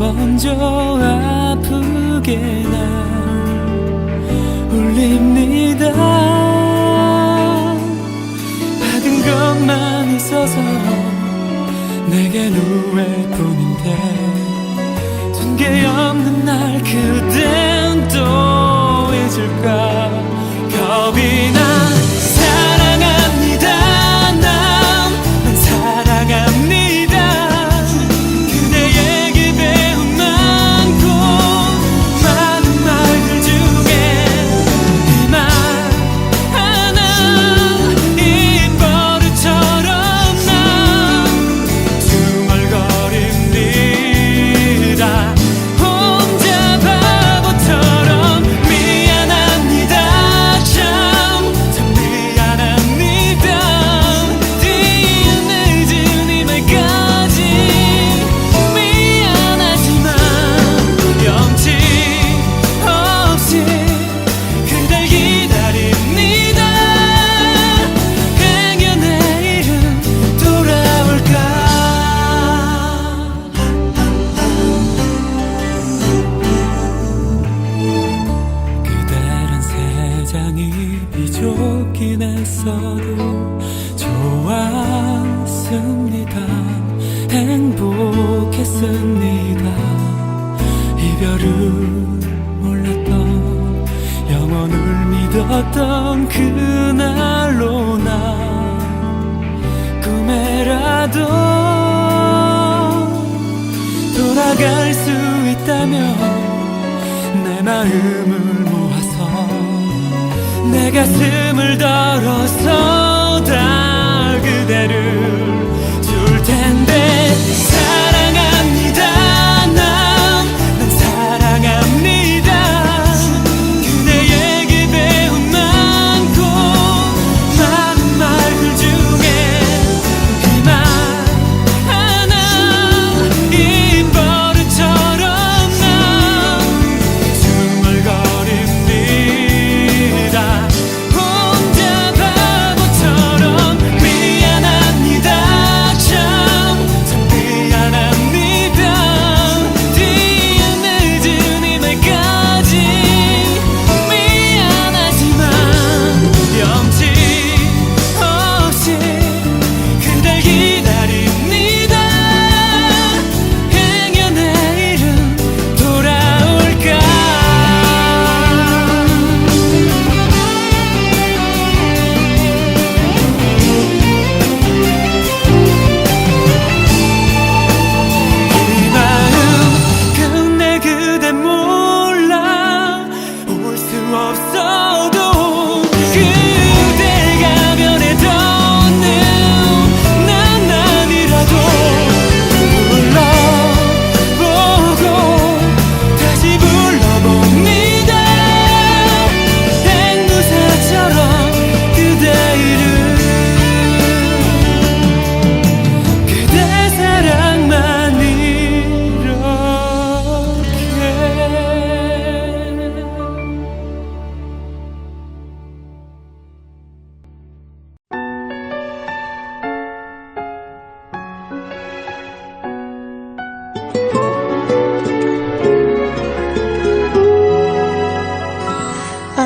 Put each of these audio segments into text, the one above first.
먼저 아프게 날 울립니다. 받은 것만 있어서 내겐 후회뿐인데 전개 없는 날 그댄 또 잊을까 겁이 나. 어떤 그날로 나 꿈에라도 돌아갈 수 있다면 내 마음을 모아서 내 가슴을 덜어서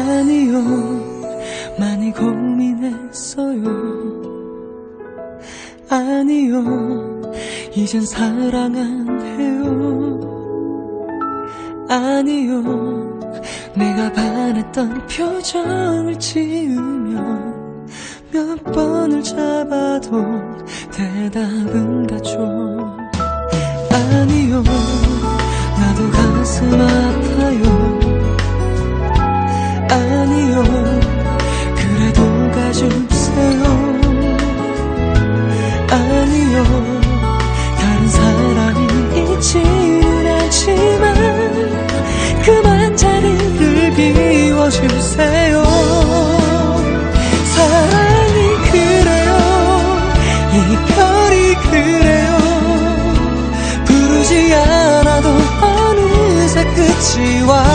아니요. 많이 고민했어요. 아니요. 이젠 사랑 안 해요. 아니요. 내가 반했던 표정을 지으며 몇 번을 잡아도 대답은 같죠. 아니요. 나도 가슴 아파요. 아니요. 그래도 가주세요. 아니요. 다른 사람이 있지는 않지만 그만 자리를 비워주세요. 사랑이 그래요. 이별이 그래요. 부르지 않아도 어느새 끝이 와.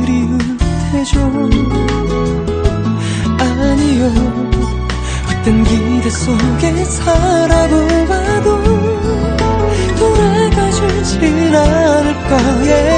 그리움해줘. 아니요 어떤 기대 속에 살아보아도 돌아가주질 않을 거예요.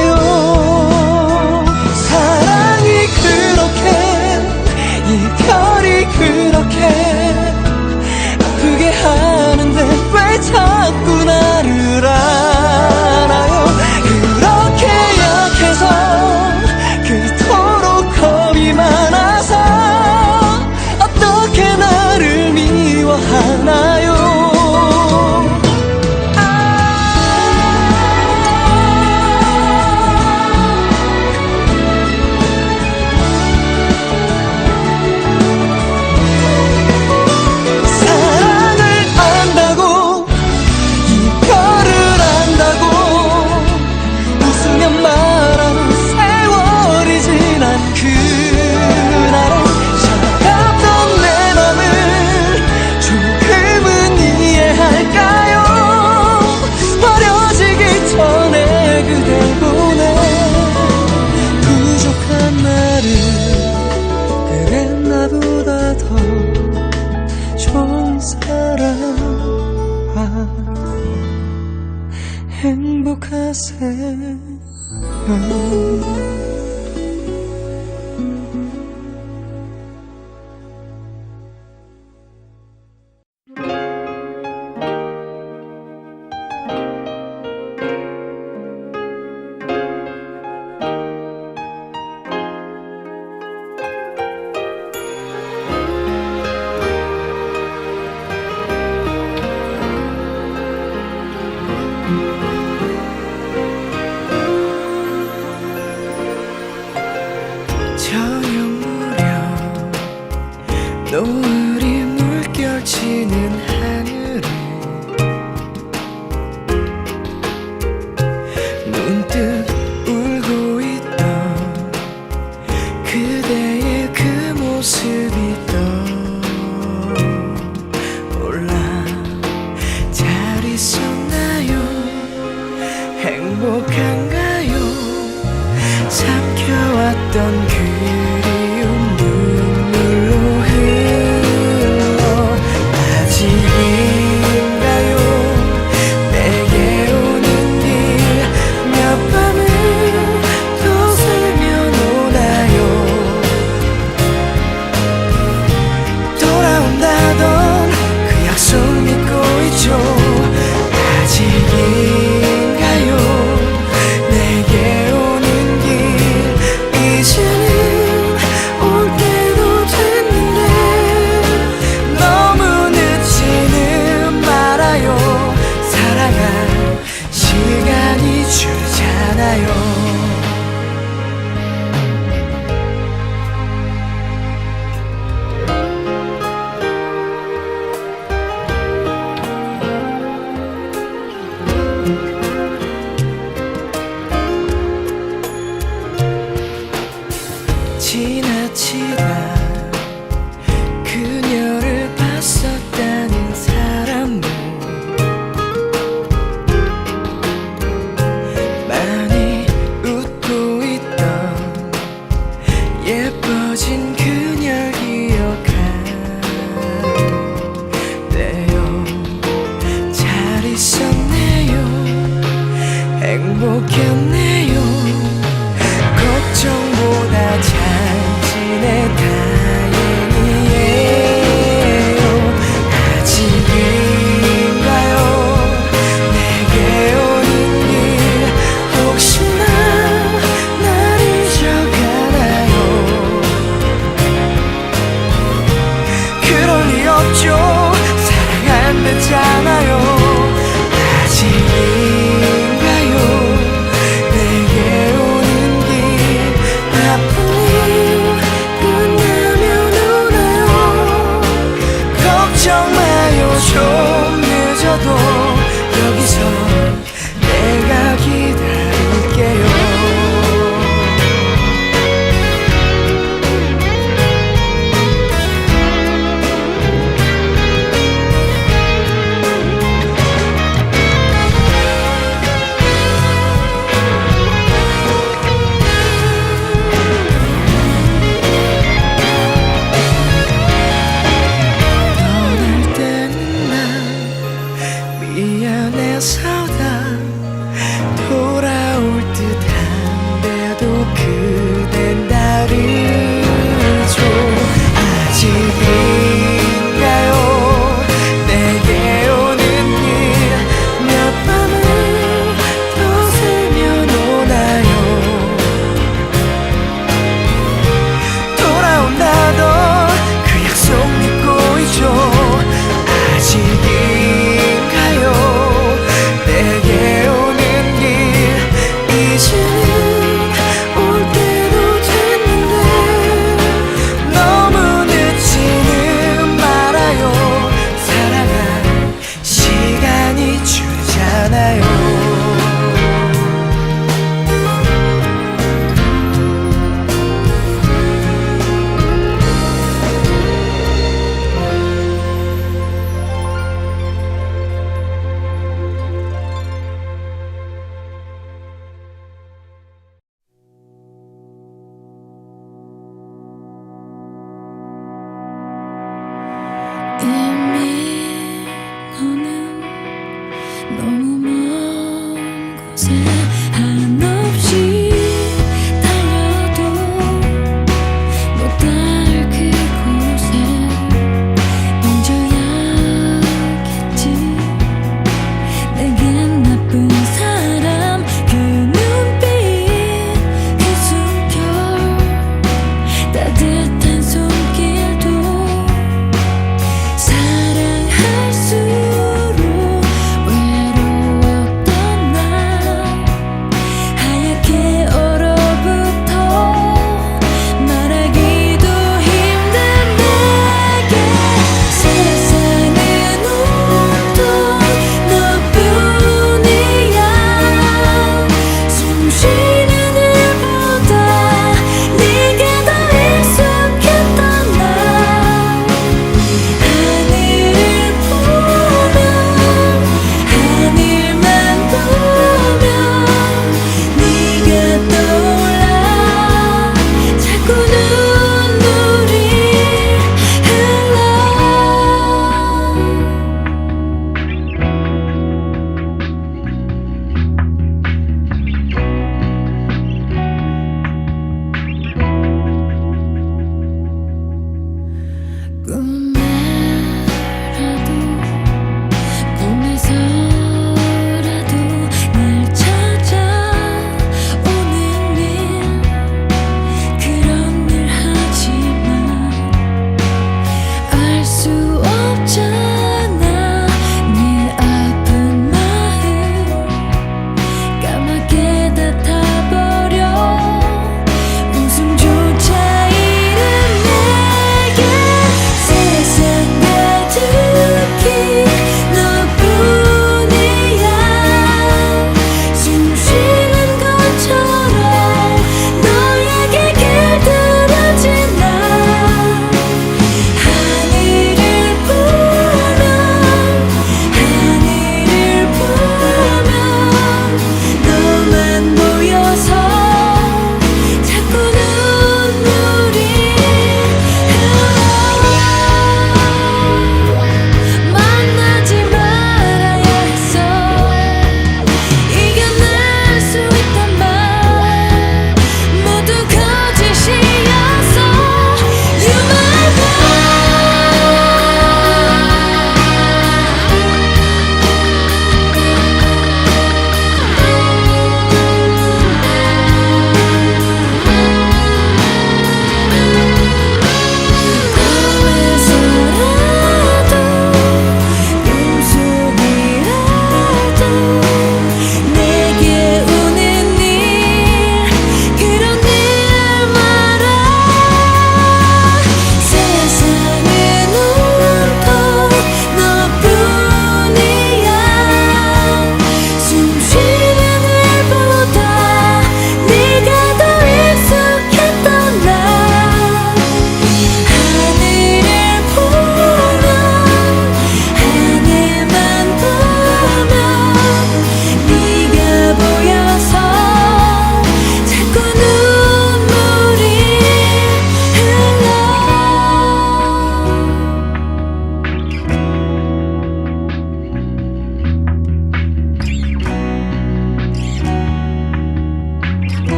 will can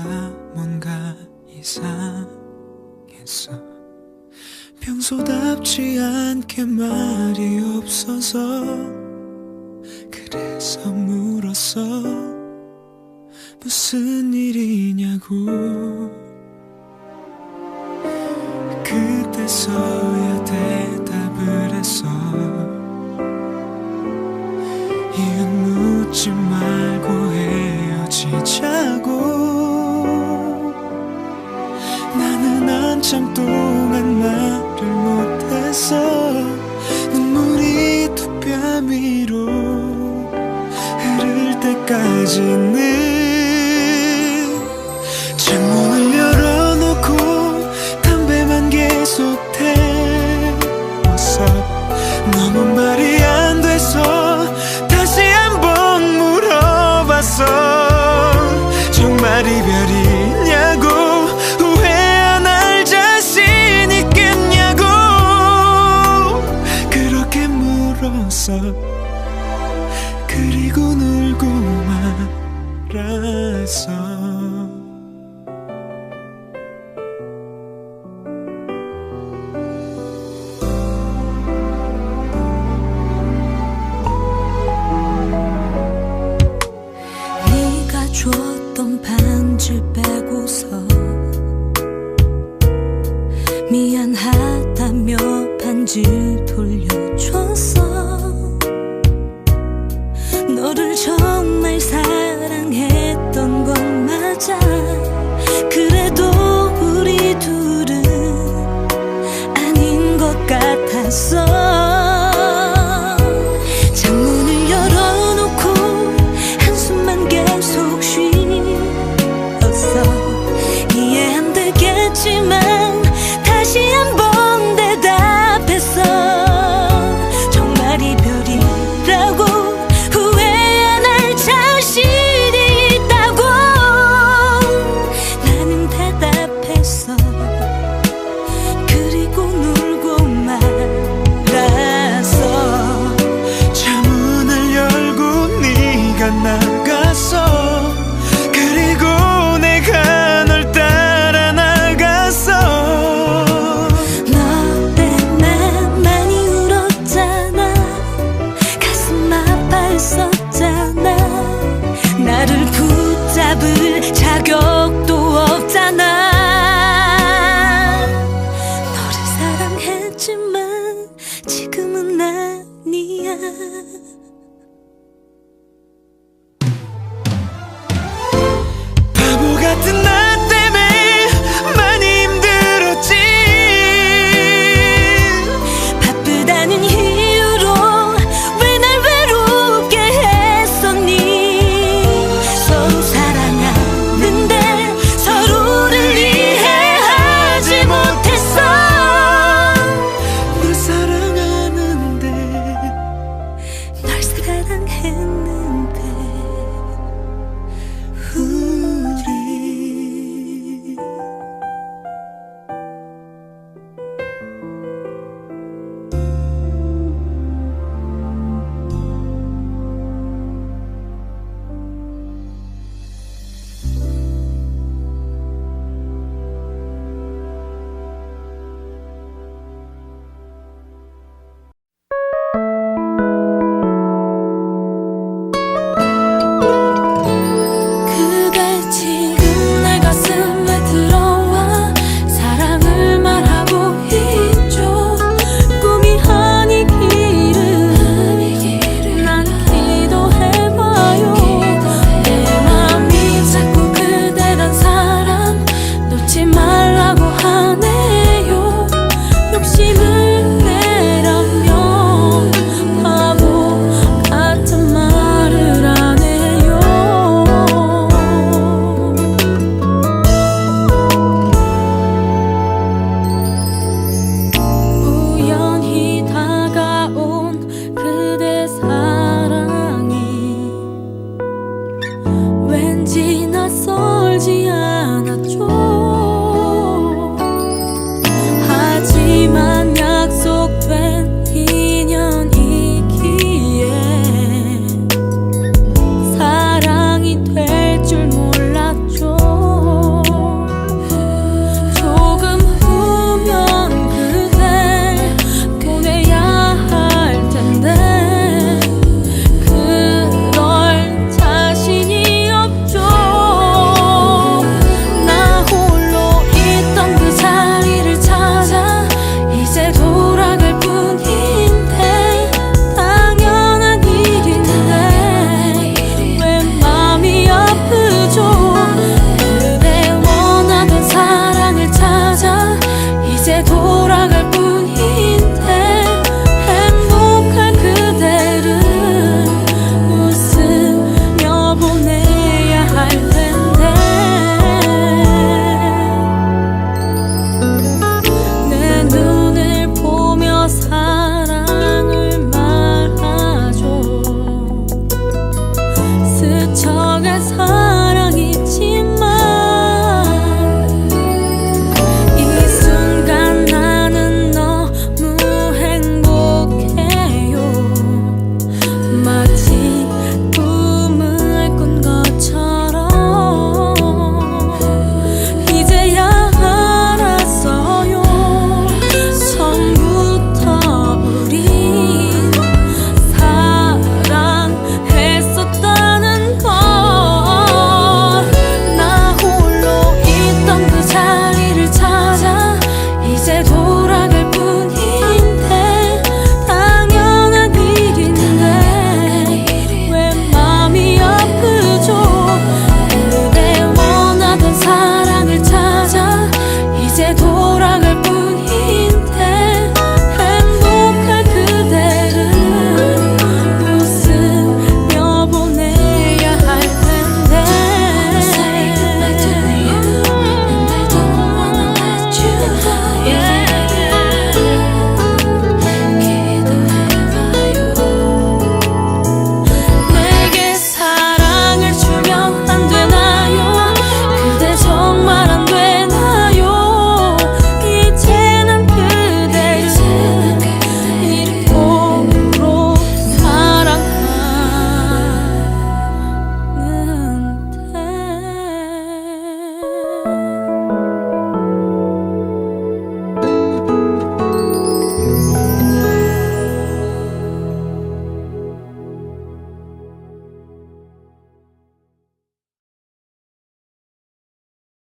하다 뭔가 이상했어. 평소답지 않게 말이 없어서 그래서 물었어. 무슨 일이냐고. 그때서야 대답을 했어. 이유 묻지 말고 헤어지자고 한참 동안 말을 못했어 눈물이 두 뺨 위로 흐를 때까지는 미안하다며 반지 돌려줬어 너를 정말 사랑했던 건 맞아. 그래도 우리 둘은 아닌 것 같았어